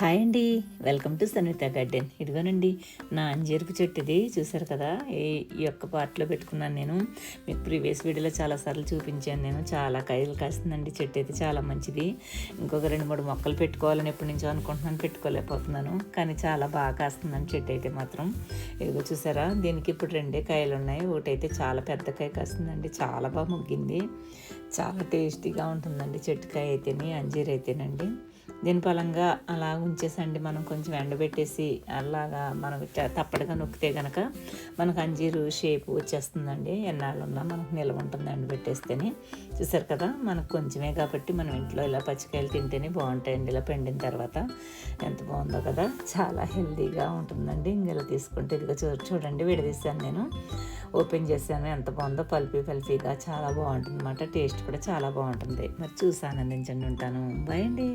Hi అండి. Welcome to Sanvitha garden. ఇదిగోనండి నా అంజీరపు చెట్టు ఇది చూసారు కదా? ఈ ఈ యొక్క పార్ట్లో పెట్టుకున్నాను నేను. మీకు ప్రీవియస్ వీడియోలో చాలాసార్లు చూపించాను నేను. చాలా కాయలు కాస్తుందండి చెట్టు అయితే చాలా మంచిది. ఇంకొక రెండు మూడు మొక్కలు పెట్టుకోవాలని ఎప్పటి నుంచో అనుకుంటున్నాను పెట్టుకోలేకపోతున్నాను. కానీ చాలా బాగా కాస్తుందండి చెట్టు అయితే మాత్రం. ఇదిగో చూసారా? దీనికి ఇప్పుడు రెండే కాయలు ఉన్నాయి. ఒకటైతే చాలా పెద్ద కాయ కాస్తుందండి. చాలా బాగా ముగ్గింది. చాలా టేస్టీగా ఉంటుందండి చెట్టుకాయ అయితేనే అంజీర్ అయితేనండి. దీని పలంగా అలా ఉంచేసండి. మనం కొంచెం ఎండబెట్టేసి అలాగా మనం ఇట్లా తప్పడుగా నొక్కితే కనుక మనకు అంజీరు షేప్ వచ్చేస్తుందండి. ఎన్నాళ్ళు ఉన్నా మనకు నిల్వ ఉంటుంది ఎండబెట్టేస్తేనే. చూసారు కదా మనకు కొంచెమే కాబట్టి మనం ఇంట్లో ఇలా పచ్చికాయలు తింటేనే బాగుంటాయండి. ఇలా పెండిన తర్వాత ఎంత బాగుందో కదా చాలా హెల్తీగా ఉంటుందండి. ఇంకెలా తీసుకుంటే ఇదిగో చూ చూడండి విడదీశాను నేను. ఓపెన్ చేశాను ఎంత బాగుందో పల్పి పల్పీగా చాలా బాగుంటుంది అన్నమాట టేస్ట్ కూడా చాలా బాగుంటుంది. మరి చూసి ఆనందించండి ఉంటాను. బాయ్ అండి.